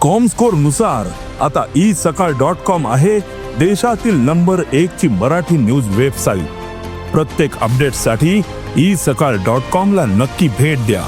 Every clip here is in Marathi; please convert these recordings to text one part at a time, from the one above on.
कॉमस्कोरनुसार आता ई सकाळ डॉट कॉम आहे देशातील नंबर एक ची मराठी न्यूज वेबसाईट प्रत्येक अपडेटसाठी ई सकाळ डॉट कॉम ला नक्की भेट द्या.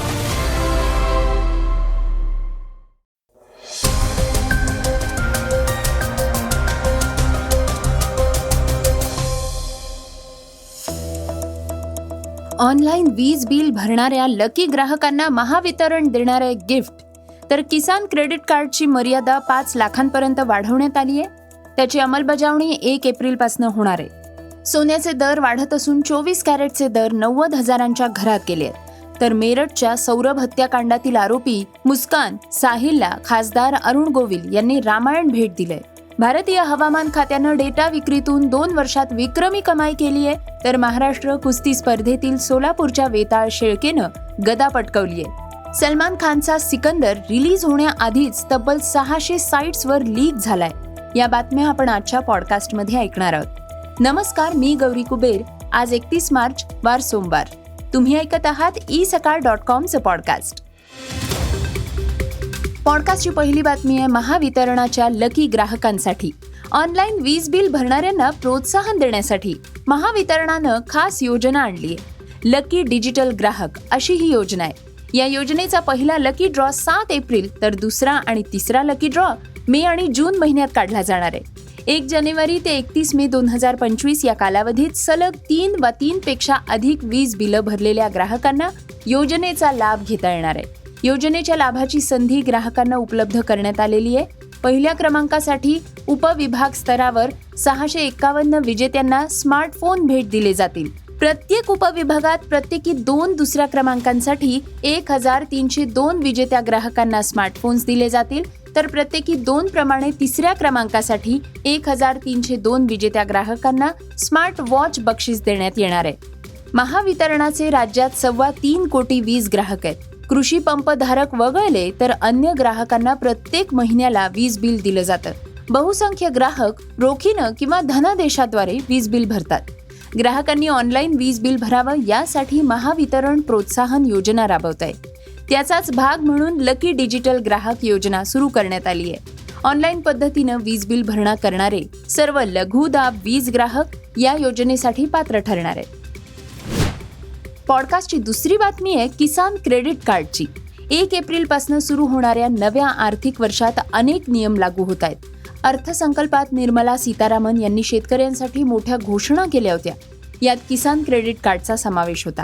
ऑनलाईन वीज बिल भरणाऱ्या लकी ग्राहकांना महावितरण देणारे गिफ्ट तर किसान क्रेडिट कार्डची मर्यादा पाच लाखांपर्यंत वाढवण्यात आली आहे. त्याची अंमलबजावणी एक एप्रिलपासून होणार आहे. सोन्याचे दर वाढत असून चोवीस कॅरेटचे दर नव्वद हजारांच्या घरात गेले आहेत. तर मेरठच्या सौरभ हत्याकांडातील आरोपी मुस्कान साहिलला खासदार अरुण गोविल यांनी रामायण भेट दिलंय. भारतीय हवामान खात्यानं डेटा विक्रीतून दोन वर्षात विक्रमी कमाई केली आहे. तर महाराष्ट्र कुस्ती स्पर्धेतील सोलापूरच्या वेताळ शेळकेनं गदा पटकवली आहे. सलमान खानचा सिकंदर रिलीज होण्याआधीच तब्बल सहाशे साईट्सवर लीक झालाय. या बातम्या आपण आजच्या पॉडकास्टमध्ये ऐकणार आहोत. नमस्कार मी गौरी कुबेर. आज एकतीस मार्च वार सोमवार. तुम्ही ऐकत आहात ई सकाळ डॉट कॉमचं पॉडकास्ट. पॉडकास्टची पहिली बातमी आहे महावितरणाच्या लकी ग्राहकांसाठी. ऑनलाईन वीज बिल भरणाऱ्यांना प्रोत्साहन देण्यासाठी महावितरणानं खास योजना आणली आहे लकी डिजिटल ग्राहक अशी ही योजना आहे. या योजनेचा पहिला लकी ड्रॉ सात एप्रिल तर दुसरा आणि तिसरा लकी ड्रॉ मे आणि जून महिन्यात काढला जाणार आहे. एक जानेवारी ते एकतीस मे दोन हजार पंचवीस या कालावधीत सलग तीन वा तीन पेक्षा अधिक वीज बिलं भरलेल्या ग्राहकांना योजनेचा लाभ घेता येणार आहे. योजनेच्या लाभाची संधी ग्राहकांना उपलब्ध करण्यात आलेली आहे. पहिल्या क्रमांकासाठी उपविभाग स्तरावर सहाशे एकावन्न विजेत्यांना स्मार्टफोन भेट दिले जातील. प्रत्येक उपविभागात प्रत्येकी दोन दुसऱ्या क्रमांकांसाठी एक हजार तीनशे दोन विजेत्या ग्राहकांना स्मार्टफोन्स दिले जातील. तर प्रत्येकी दोन प्रमाणे तिसऱ्या क्रमांकासाठी एक हजार तीनशे दोन विजेत्या ग्राहकांना स्मार्ट वॉच बक्षीस देण्यात येणार आहे. महावितरणाचे राज्यात सव्वा तीन कोटी वीज ग्राहक आहेत. कृषी पंप धारक वगळले तर अन्य ग्राहकांना प्रत्येक महिन्याला वीज बिल दिलं जातं. बहुसंख्य ग्राहक रोखीनं किंवा धनादेशाद्वारे वीज बिल भरतात. ग्राहकांनी ऑनलाईन वीज बिल भरावं यासाठी महावितरण प्रोत्साहन योजना राबवत आहे त्याचाच भाग म्हणून लकी डिजिटल ग्राहक योजना सुरू करण्यात आली आहे. ऑनलाईन पद्धतीनं वीज बिल भरणा करणारे सर्व लघु दाब वीज ग्राहक या योजनेसाठी पात्र ठरणार आहेत. पॉडकास्टची दुसरी बातमी आहे किसान क्रेडिट कार्डची. एक एप्रिलपासून सुरू होणाऱ्या नव्या आर्थिक वर्षात अनेक नियम लागू होत आहेत. अर्थसंकल्पात निर्मला सीतारामन यांनी शेतकऱ्यांसाठी मोठ्या घोषणा केल्या होत्या. यात किसान क्रेडिट कार्डचा समावेश होता.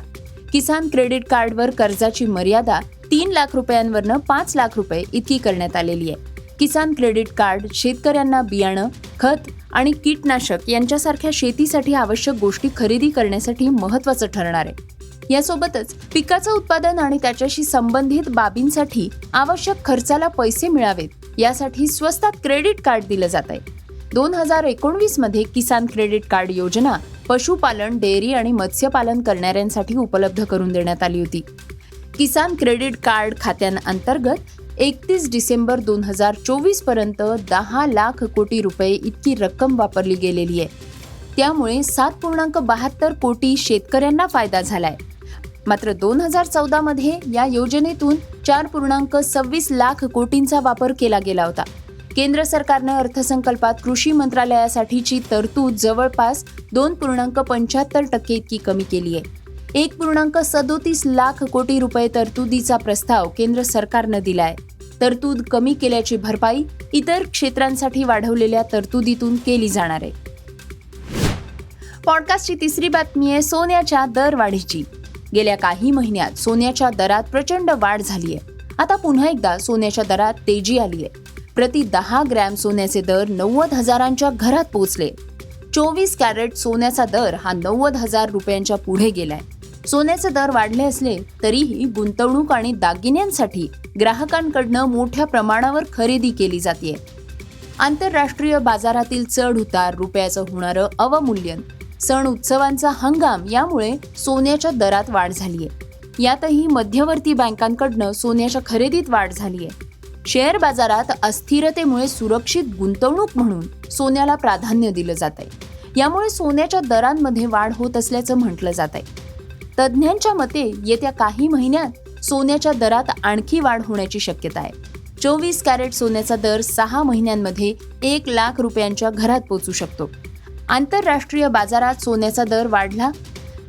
किसान क्रेडिट कार्डवर कर्जाची मर्यादा तीन लाख रुपयांवरनं पाच लाख रुपये इतकी करण्यात आलेली आहे. किसान क्रेडिट कार्ड शेतकऱ्यांना बियाणं खत आणि कीटनाशक यांच्यासारख्या शेतीसाठी आवश्यक गोष्टी खरेदी करण्यासाठी महत्त्वाचं ठरणार आहे. यासोबतच पिकाचं उत्पादन आणि त्याच्याशी संबंधित बाबींसाठी आवश्यक खर्चाला पैसे मिळावेत. यासाठी स्वस्तात क्रेडिट कार्ड दिलं जात आहे. दोन हजार एकोणवीसमध्ये किसान क्रेडिट कार्ड योजना पशुपालन डेअरी आणि मत्स्यपालन करणाऱ्यांसाठी उपलब्ध करून देण्यात आली होती. किसान क्रेडिट कार्ड खात्यांअंतर्गत एकतीस डिसेंबर दोन हजार चोवीसपर्यंत दहा लाख कोटी रुपये इतकी रक्कम वापरली गेलेली आहे. त्यामुळे सात पूर्णांक बहात्तर कोटी शेतकऱ्यांना फायदा झाला आहे मात्र दोन हजार चौदामध्ये या योजनेतून चार पूर्णांक सव्वीस लाख कोटींचा वापर केला गेला होता. केंद्र सरकारनं अर्थसंकल्पात कृषी मंत्रालयासाठीची तरतूद जवळपास दोन पूर्णांक पंच्याहत्तर टक्के इतकी कमी केली आहे. एक पूर्णांक सदोतीस लाख कोटी रुपये तरतुदीचा प्रस्ताव केंद्र सरकारनं दिलाय. तरतूद कमी केल्याची भरपाई इतर क्षेत्रांसाठी वाढवलेल्या तरतुदीतून केली जाणार आहे. पॉडकास्टची तिसरी बातमी आहे सोन्याच्या दरवाढीची. गेल्या काही महिन्यात सोन्याच्या दरात प्रचंड वाढ झाली आहे. आता पुन्हा एकदा सोन्याच्या दरात तेजी आली आहे. प्रति दहा ग्रॅम सोन्याचे दर नव्वद हजारांच्या घरात पोहोचले. चोवीस कॅरेट सोन्याचा दर हा नव्वद हजार रुपयांच्या पुढे गेलाय. सोन्याचे दर वाढले असले तरीही गुंतवणूक आणि दागिन्यांसाठी ग्राहकांकडनं मोठ्या प्रमाणावर खरेदी केली जाते आंतरराष्ट्रीय बाजारातील चढ उतार रुपयाचं होणारं अवमूल्यन सण उत्सवांचा हंगाम यामुळे सोन्याच्या दरात वाढ झाली आहे यातही मध्यवर्ती बँकांकडनं सोन्याच्या खरेदीत वाढ झाली आहे शेअर बाजारात अस्थिरतेमुळे सुरक्षित गुंतवणूक म्हणून सोन्याला प्राधान्य दिलं जात आहे यामुळे सोन्याच्या दरांमध्ये वाढ होत असल्याचं म्हटलं जात आहे तज्ज्ञांच्या मते येत्या काही महिन्यात सोन्याच्या दरात आणखी वाढ होण्याची शक्यता आहे. चोवीस कॅरेट सोन्याचा दर सहा महिन्यांमध्ये एक लाख रुपयांच्या घरात पोचू शकतो. आंतरराष्ट्रीय बाजारात सोन्याचा दर वाढला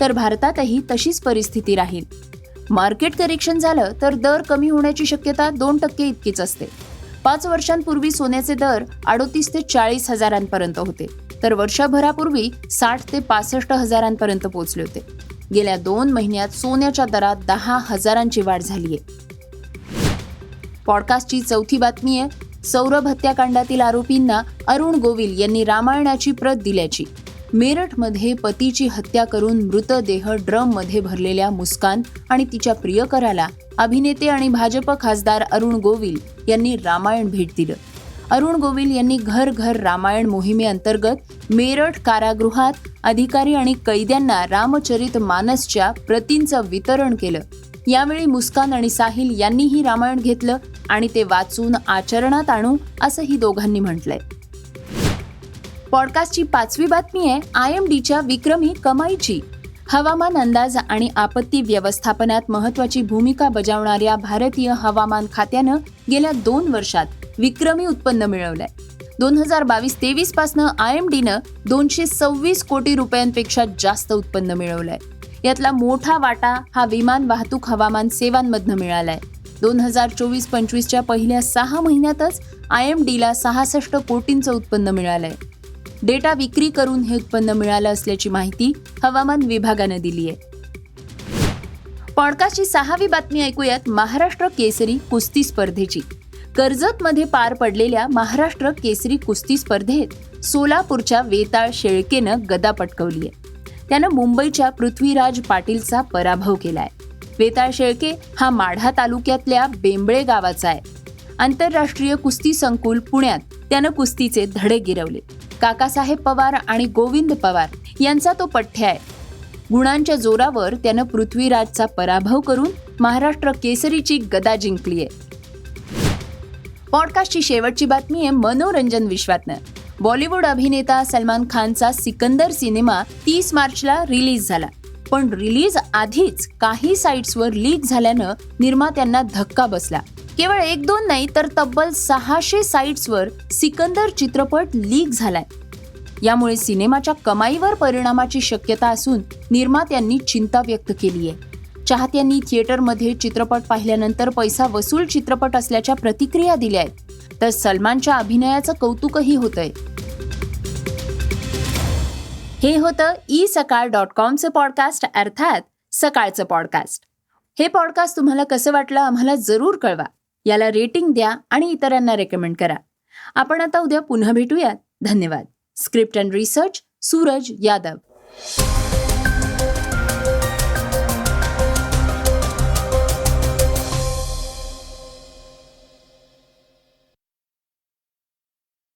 तर भारतातही तशीच परिस्थिती राहील. मार्केट करेक्शन झालं तर दर कमी होण्याची शक्यता दोन टक्के इतकीच असते. पाच वर्षांपूर्वी सोन्याचे दर अडोतीस ते चाळीस हजारांपर्यंत होते तर वर्षभरापूर्वी साठ ते पासष्ट हजारांपर्यंत पोहोचले होते. गेल्या दोन महिन्यात सोन्याच्या दरात दहा हजारांची वाढ झाली आहे पॉडकास्टची चौथी बातमी आहे सौरभ हत्याकांडातील आरोपींना अरुण गोविल यांनी रामायणाची प्रत दिल्याची. मेरठमध्ये पतीची हत्या करून मृतदेह ड्रममध्ये भरलेल्या मुस्कान आणि तिच्या प्रियकराला अभिनेते आणि भाजप खासदार अरुण गोविल यांनी रामायण भेट दिलं. अरुण गोविल यांनी घर घर रामायण मोहिमेअंतर्गत मेरठ कारागृहात अधिकारी आणि कैद्यांना रामचरित मानसच्या प्रतींचं वितरण केलं. यावेळी मुस्कान आणि साहिल यांनीही रामायण घेतलं आणि ते वाचून आचरणात आणू असंही दोघांनी म्हटलंय. पॉडकास्टची पाचवी बातमी आहे आय एम डीच्या विक्रमी कमाईची. हवामान अंदाज आणि आपत्ती व्यवस्थापनात महत्वाची भूमिका बजावणाऱ्या भारतीय हवामान खात्यानं गेल्या दोन वर्षात विक्रमी उत्पन्न मिळवलंय. दोन हजार बावीस तेवीस पासनं आय एम डीनं दोनशे सव्वीस कोटी रुपयांपेक्षा जास्त उत्पन्न मिळवलंय. यातला मोठा वाटा हा विमान वाहतूक हवामान सेवांमधनं मिळालाय. दोन हजार चोवीस पंचवीसच्या पहिल्या सहा महिन्यातच आय एम डीला सहासष्ट कोटींचं उत्पन्न मिळालंय. डेटा विक्री करून हे उत्पन्न मिळालं असल्याची माहिती हवामान विभागानं दिली आहे पॉडकास्टची सहावी बातमी ऐकूयात महाराष्ट्र केसरी कुस्ती स्पर्धेची. कर्जतमध्ये पार पडलेल्या महाराष्ट्र केसरी कुस्ती स्पर्धेत सोलापूरच्या वेताळ शेळकेनं गदा पटकवली आहे त्यानं मुंबईच्या पृथ्वीराज पाटीलचा पराभव केलाय. वेताळ शेळके हा माढा तालुक्यातल्या बेंबळे गावाचा आहे. आंतरराष्ट्रीय कुस्ती संकुल पुण्यात त्यानं कुस्तीचे धडे गिरवले. काकासाहेब पवार आणि गोविंद पवार यांचा तो पठ्य आहे. गुणांच्या जोरावर त्यानं पृथ्वीराजचा पराभव करून महाराष्ट्र केसरीची गदा जिंकली आहे पॉडकास्टची शेवटची बातमी आहे मनोरंजन विश्वातनं. बॉलिवूड अभिनेता सलमान खानचा सिकंदर सिनेमा तीस मार्चला रिलीज झाला. पण रिलीज आधीच काही साईट्सवर लीक झाल्यानं निर्मात्यांना धक्का बसला. केवळ एक दोन नाही तर तब्बल सहाशे साईट्सवर सिकंदर चित्रपट लीक झालाय. यामुळे सिनेमाच्या कमाईवर परिणामाची शक्यता असून निर्मात्यांनी चिंता व्यक्त केली आहे. चाहत्यांनी थिएटरमध्ये चित्रपट पाहिल्यानंतर पैसा वसूल चित्रपट असल्याच्या प्रतिक्रिया दिल्या आहेत. तर सलमानच्या अभिनयाचं कौतुकही होतंय. हे होतं ई सकाळ डॉट कॉमचं पॉडकास्ट अर्थात सकाळचं पॉडकास्ट. हे पॉडकास्ट तुम्हाला कसं वाटलं आम्हाला जरूर कळवा. याला रेटिंग द्या आणि इतरांना रेकमेंड करा. आपण आता उद्या पुन्हा भेटूयात. धन्यवाद. Script and research Suraj Yadav.